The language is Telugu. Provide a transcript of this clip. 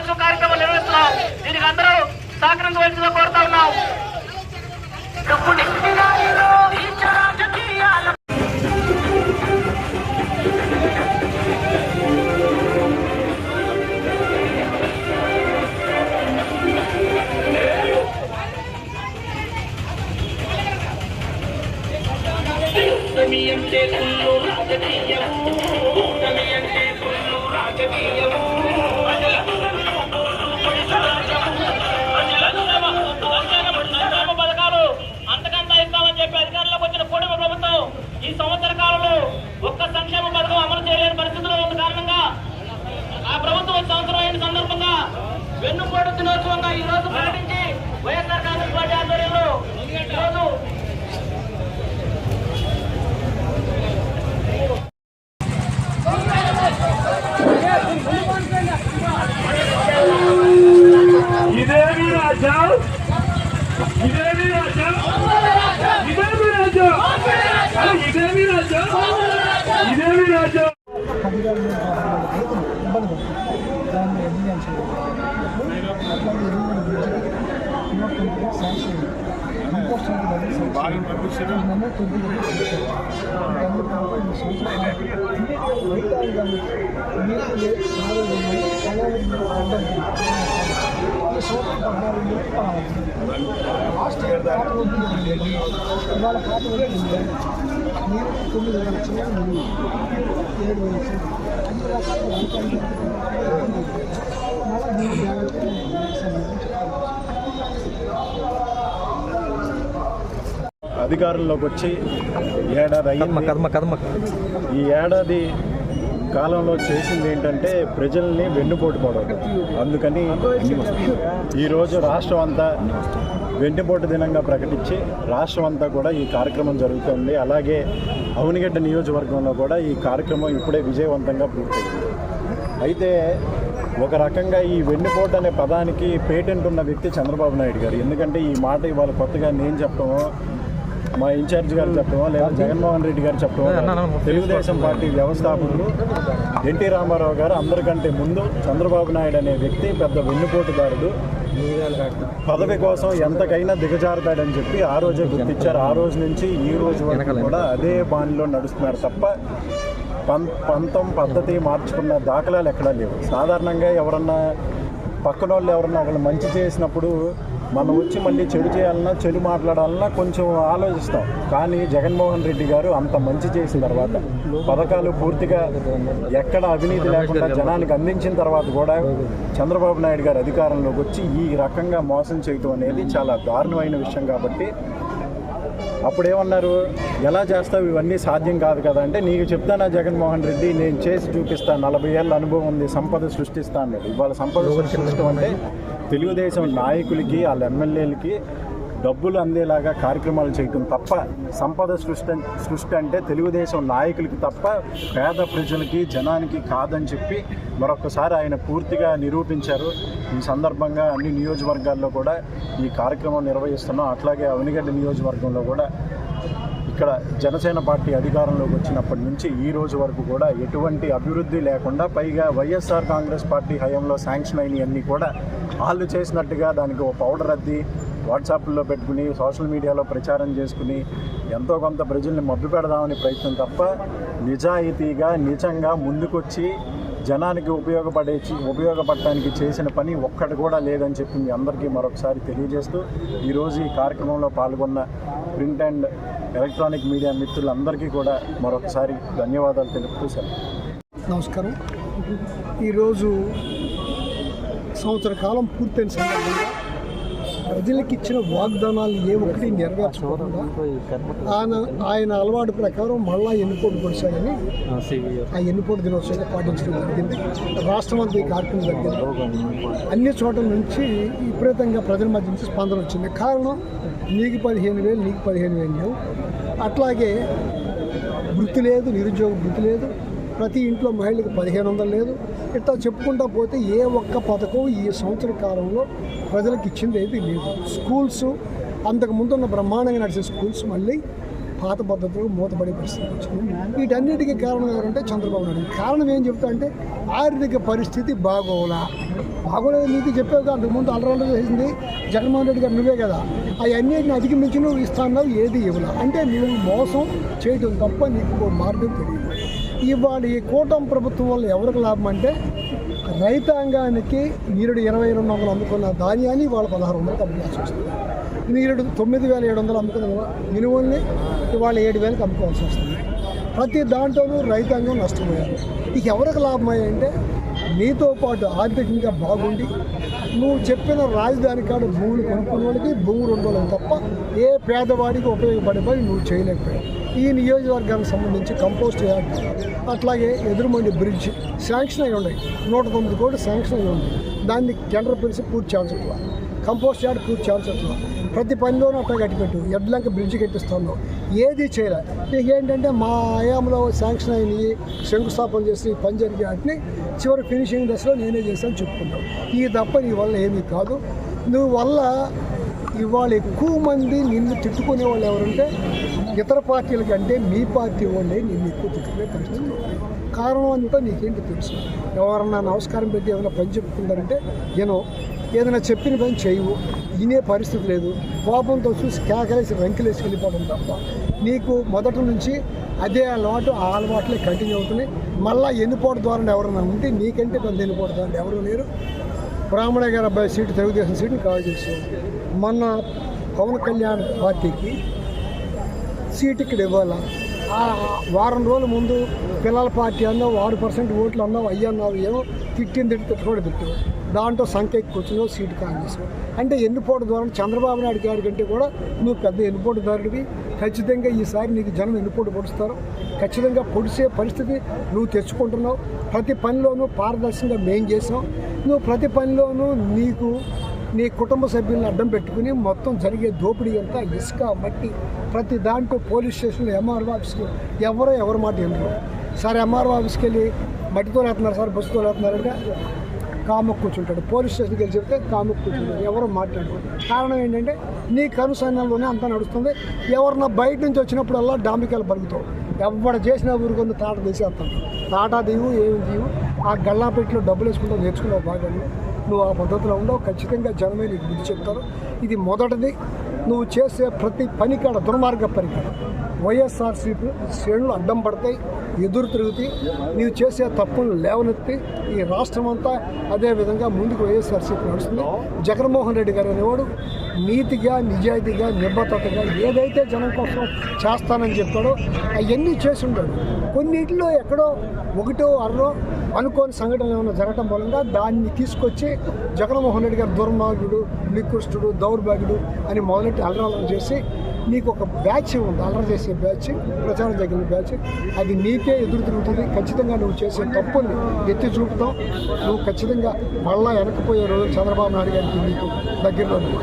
దినోత్సవ కార్యక్రమం నిర్వహిస్తున్నాం. దీనికి అందరూ సహకరించవలసిందిగా కోరుతా ఉన్నాం. ఈ రోజు ప్రకటించి వైఎస్ఆర్ కాంగ్రెస్ పార్టీ ఆధ్వర్యంలో ఈ రోజు? ఇదేమి రాజ్యం ఇదేమి రాజ్యం ఇదేమి రాజ్యం ఇదేమి రాజ్యం ఇదేమి రాజ్యం అధికారులు ఇబ్బంది పడుతుంది దాన్ని అధ్యయనం చేయాలి అట్లాగే ఎరువుల గురించి నూట తొమ్మిది శాంక్షన్ ఇంపోర్ట్ నన్ను తొమ్మిది రైతాంగానికి నీరు లేదు సాగు లేదు పొలాలకు నీరు అడ్డం వాళ్ళ సంవత్సరం పద్నాలుగు నీరు లాస్ట్ ఇయర్ పాత వడ్డీ ఉండేది ఇవాళ పాత వడ్డీ ఉంది నీరు తొమ్మిది వేల చిన్న నీరు ఏడు వేల చిన్న అన్ని రకాల రైతాంగం మళ్ళీ దీన్ని జాగ్రత్తగా అధికారంలోకి వచ్చి ఏడాది అయ్యింది. కర్మ కర్మ ఈ ఏడాది కాలంలో చేసింది ఏంటంటే ప్రజల్ని వెన్నుపోటు పడవడం అందుకని ఈరోజు రాష్ట్రం అంతా వెన్నుపోటు దినంగా ప్రకటించి రాష్ట్రం అంతా కూడా ఈ కార్యక్రమం జరుగుతుంది. అలాగే అవనిగడ్డ నియోజకవర్గంలో కూడా ఈ కార్యక్రమం ఇప్పుడే విజయవంతంగా పూర్తయింది. అయితే ఒక రకంగా ఈ వెన్నుపోటు అనే పదానికి పేటెంట్ ఉన్న వ్యక్తి చంద్రబాబు నాయుడు గారు. ఎందుకంటే ఈ మాట ఇవాళ కొత్తగా నేను చెప్పడమో మా ఇన్ఛార్జ్ గారు చెప్పడమో లేదా జగన్మోహన్ రెడ్డి గారు చెప్పడమో? తెలుగుదేశం పార్టీ వ్యవస్థాపకులు ఎన్టీ రామారావు గారు అందరికంటే ముందు చంద్రబాబు నాయుడు అనే వ్యక్తి పెద్ద వెన్నుపోటుదారుడు. పదవి కోసం ఎంతకైనా దిగజారుతాడని చెప్పి ఆ రోజే గుర్తించారు ఆ రోజు నుంచి ఈ రోజు వరకు కూడా అదే బాణిలో నడుస్తున్నారు తప్ప పం పంతం పద్ధతి మార్చుకున్న దాఖలాలు ఎక్కడా లేవు. సాధారణంగా ఎవరన్నా పక్కన వాళ్ళు ఎవరన్నా ఒకళ్ళు మంచి చేసినప్పుడు మనం వచ్చి మళ్ళీ చెడు చేయాలన్నా చెడు మాట్లాడాలన్నా కొంచెం ఆలోచిస్తాం. కానీ జగన్మోహన్ రెడ్డి గారు అంత మంచి చేసిన తర్వాత పథకాలు పూర్తిగా ఎక్కడ అవినీతి లేకుండా జనానికి అందించిన తర్వాత కూడా చంద్రబాబు నాయుడు గారు అధికారంలోకి వచ్చి ఈ రకంగా మోసం చేయటం అనేది చాలా దారుణమైన విషయం కాబట్టి అప్పుడు ఏమన్నారు ఎలా చేస్తావు? ఇవన్నీ సాధ్యం కాదు కదా అంటే నీకు చెప్తానా జగన్మోహన్ రెడ్డి నేను చేసి చూపిస్తాను నలభై ఏళ్ళ అనుభవం ఉంది సంపద సృష్టిస్తా అన్నాడు. ఇవాళ సంపద సృష్టించడం అంటే తెలుగుదేశం నాయకులకి వాళ్ళ ఎమ్మెల్యేలకి డబ్బులు అందేలాగా కార్యక్రమాలు చేయటం తప్ప సంపద సృష్టి సృష్టి అంటే తెలుగుదేశం నాయకులకి తప్ప పేద ప్రజలకి జనానికి కాదని చెప్పి మరొకసారి ఆయన పూర్తిగా నిరూపించారు. ఈ సందర్భంగా అన్ని నియోజకవర్గాల్లో కూడా ఈ కార్యక్రమం నిర్వహిస్తున్నాం. అట్లాగే అవనిగడ్డ నియోజకవర్గంలో కూడా ఇక్కడ జనసేన పార్టీ అధికారంలోకి వచ్చినప్పటి నుంచి ఈ రోజు వరకు కూడా ఎటువంటి అభివృద్ధి లేకుండా పైగా వైఎస్ఆర్ కాంగ్రెస్ పార్టీ హయాంలో శాంక్షన్ అయినవన్నీ కూడా వాళ్ళు చేసినట్టుగా దానికి ఒక పౌడర్ అద్ది వాట్సాప్లో పెట్టుకుని సోషల్ మీడియాలో ప్రచారం చేసుకుని ఎంతో కొంత ప్రజల్ని మభ్య పెడదామని ప్రయత్నం తప్ప నిజాయితీగా నిజంగా ముందుకొచ్చి జనానికి ఉపయోగపడే ఉపయోగపడటానికి చేసిన పని ఒక్కటి కూడా లేదని చెప్పి మీ అందరికీ మరొకసారి తెలియజేస్తూ ఈరోజు ఈ కార్యక్రమంలో పాల్గొన్న ప్రింట్ అండ్ ఎలక్ట్రానిక్ మీడియా మిత్రులందరికీ కూడా మరొకసారి ధన్యవాదాలు తెలుపుతూ సార్ నమస్కారం. ఈరోజు సంవత్సర కాలం పూర్తయిన సందర్భంగా ప్రజలకు ఇచ్చిన వాగ్దానాలు ఏ ఒక్కటి నెరవేర్చకుండా ఆయన ఆయన అలవాటు ప్రకారం మళ్ళా ఎన్నుకోటు పొడిచాడని ఆ ఎన్నుకోటు దినోత్సవంగా పాటించడం జరిగింది. రాష్ట్రం అంతా ఈ కార్యక్రమం జరిగింది. అన్ని చోట్ల నుంచి విపరీతంగా ప్రజల మధ్య నుంచి స్పందన వచ్చింది. కారణం నీకు పదిహేను వేలు నీకు పదిహేను వేలు లేవు. అట్లాగే వృత్తి లేదు నిరుద్యోగ వృత్తి లేదు. ప్రతి ఇంట్లో మహిళలకు పదిహేను వందలు లేదు. ఇట్లా చెప్పుకుంటా పోతే ఏ ఒక్క పథకం ఈ సంవత్సర కాలంలో ప్రజలకు ఇచ్చింది ఏది లేదు. స్కూల్స్ అంతకుముందు ఉన్న బ్రహ్మాండంగా నడిచే స్కూల్స్ మళ్ళీ పాత పద్ధతులు మూతపడే పరిస్థితి వచ్చింది. వీటన్నిటికీ కారణం ఎవరంటే చంద్రబాబు నాయుడు. కారణం ఏం చెప్తా అంటే ఆర్థిక పరిస్థితి బాగోలా. బాగోలేదు నీకు చెప్పావు అంతకుముందు అల్లరంలో చేసింది జగన్మోహన్ రెడ్డి గారు నువ్వే కదా. అవన్నీ అధిగమించి నువ్వు ఇస్తాన్నావు ఏది ఇవ్వలే. అంటే నువ్వు మోసం చేయడం తప్ప నీకు మార్గం తెలియదు. ఇవాళ ఈ కూటమి ప్రభుత్వం వల్ల ఎవరికి లాభం అంటే రైతాంగానికి నీరుడు ఇరవై రెండు వందలు అమ్ముకున్న ధాన్యాన్ని వాళ్ళ పదహారు వందలకు అమ్ముకోవాల్సి వస్తుంది నీరుడు తొమ్మిది వేల ఏడు వందలు అమ్ముకున్న మినుముల్ని ఇవాళ ఏడు వేలకు అమ్ముకోవాల్సి వస్తుంది. ప్రతి దాంట్లోనూ రైతాంగం నష్టపోయారు. ఇక ఎవరికి లాభమయ్యాయంటే నీతో పాటు ఆర్థికంగా బాగుండి నువ్వు చెప్పిన రాజధాని కాడ భూములు కొనుక్కున్న వాళ్ళకి భూములు ఉండాలి తప్ప ఏ పేదవాడికి ఉపయోగపడే పని నువ్వు చేయలేకపోయావు. ఈ నియోజకవర్గానికి సంబంధించి కంపోస్ట్ యార్డ్ అట్లాగే ఎదురుమండి బ్రిడ్జ్ శాంక్షన్ అయి ఉన్నాయి. నూట తొమ్మిది కోట్లు శాంక్షన్ అయి ఉంది దాన్ని టెండర్ పిలిచి పూర్తి చేయాల్సి కంపోస్ట్ యార్డ్ పూర్తి చేయాల్సి ప్రతి పనిలోనూ అట్లా కట్టిపెట్టు. ఎడ్లంక బ్రిడ్జ్ కట్టిస్తున్నావు ఏది చేయలే. ఏంటంటే మా ఆయాంలో శాంక్షన్ అయినవి శంకుస్థాపన చేసి పని జరిగే వాటిని చివరి ఫినిషింగ్ దశలో నేనే చేశాను చెప్పుకుంటాను ఈ తప్ప నీ వల్ల ఏమీ కాదు. నువ్వు వల్ల ఇవాళ ఎక్కువ మంది నిన్ను తిట్టుకునే వాళ్ళు ఎవరంటే ఇతర పార్టీల కంటే మీ పార్టీ వాళ్ళే నిన్ను ఎక్కువ తిట్టుకునే పరిస్థితులు కారణం అంతా నీకేంటి తెలుసు? ఎవరన్నా నమస్కారం పెట్టి ఏమైనా పని చెప్పుకుంటారంటే నేను ఏదైనా చెప్పిన పని చేయవు. వినే పరిస్థితి లేదు. కోపంతో చూసి కేకలేసి వెంకలేసి వెళ్ళిపోవడం తప్ప. నీకు మొదటి నుంచి అదే అలవాటు ఆ అలవాట్లే కంటిన్యూ అవుతున్నాయి. మళ్ళీ ఎన్నిపోటు ద్వారా ఎవరైనా ఉంటే నీకంటే కొంత ఎన్నిపోటు ద్వారా ఎవరు లేరు. బ్రాహ్మణ గారి అబ్బాయి సీటు తెలుగుదేశం సీటుని కాల్ చేసి మొన్న పవన్ కళ్యాణ్ పార్టీకి సీట్ ఇక్కడ ఇవ్వాలా? వారం రోజుల ముందు పిల్లల పార్టీ అన్నావు ఆరు పర్సెంట్ ఓట్లు అన్నావు అయ్యన్నావు ఏమో తిట్టింది తిట్టి తిట్టుకోడు తిట్టు దాంట్లో సంఖ్య ఎక్కువ వచ్చినావు సీటు కాంగ్రెస్ అంటే ఎన్నుపోటు ద్వారా చంద్రబాబు నాయుడు గారి కంటే కూడా నువ్వు పెద్ద ఎన్నుపోటుదారుడివి ఖచ్చితంగా ఈసారి నీకు జనం ఎన్నుపోటు పొడుస్తారు. ఖచ్చితంగా పొడిసే పరిస్థితి నువ్వు తెచ్చుకుంటున్నావు. ప్రతి పనిలోనూ పారదర్శకంగా మేం చేసాం నువ్వు ప్రతి పనిలోనూ నీకు నీ కుటుంబ సభ్యులను అడ్డం పెట్టుకుని మొత్తం జరిగే దోపిడీ అంతా ఇసుక మట్టి ప్రతి దాంట్లో పోలీస్ స్టేషన్లో ఎంఆర్ఓ ఆఫీస్కి ఎవరో ఎవరి మాట ఎందుకు సార్ ఎంఆర్ఓ ఆఫీస్కి వెళ్ళి మట్టితో లేస్తున్నారు సార్ బస్సుతో లేస్తున్నారంటే కాముకు కూర్చుంటాడు. పోలీస్ స్టేషన్కి వెళ్ళి చెప్తే కాముకు కూర్చుంటాడు. ఎవరో మాట్లాడరు. కారణం ఏంటంటే నీ కనుసైన్యంలోనే అంతా నడుస్తుంది. ఎవరన్నా బయట నుంచి వచ్చినప్పుడల్లా డాంబికాయలు బలుగుతావు ఎవడ చేసిన ఊరుకొని తాట తీసేస్తాను తాటా దీవు ఏమి దీవు ఆ గల్లాపెట్టిలో డబ్బులు వేసుకుంటావు నేర్చుకున్నావు బాగా. నువ్వు ఆ పద్ధతిలో ఉండవు. ఖచ్చితంగా జనమే నీకు బుద్ధి చెప్తారు. ఇది మొదటిది. నువ్వు చేసే ప్రతి పనికాడ దుర్మార్గ పనికాడ. వైఎస్ఆర్సీపీ శ్రేణులు అడ్డం పడతాయి ఎదురు తిరుగుతాయి. నీవు చేసే తప్పులు లేవనెత్తి ఈ రాష్ట్రం అంతా అదేవిధంగా ముందుకు వైఎస్ఆర్సీపీ నడుస్తుంది. జగన్మోహన్ రెడ్డి గారు అనేవాడు నీతిగా నిజాయితీగా నిబద్ధతగా ఏదైతే జనం కోసం చేస్తానని చెప్పాడో అవన్నీ చేసి ఉంటాడు. కొన్నింటిలో ఎక్కడో ఒకటో అర్రో అనుకోని సంఘటనలు ఏమైనా జరగటం మూలంగా దాన్ని తీసుకొచ్చి జగన్మోహన్ రెడ్డి గారు దుర్మార్గుడు నికృష్టుడు దౌర్భాగ్యుడు అని మొదలెట్టి అలరాలను చేసి నీకు ఒక బ్యాచ్ ఉంది. అలర చేసే బ్యాచ్ ప్రచారం జరిగిన బ్యాచ్. అది నీకే ఎదురు తిరుగుతుంది. ఖచ్చితంగా నువ్వు చేసే తప్పుని ఎత్తి చూపుతావు నువ్వు ఖచ్చితంగా మళ్ళా వెనకపోయే రోజు చంద్రబాబు నాయుడు గారికి నీకు దగ్గరలో ఉంది.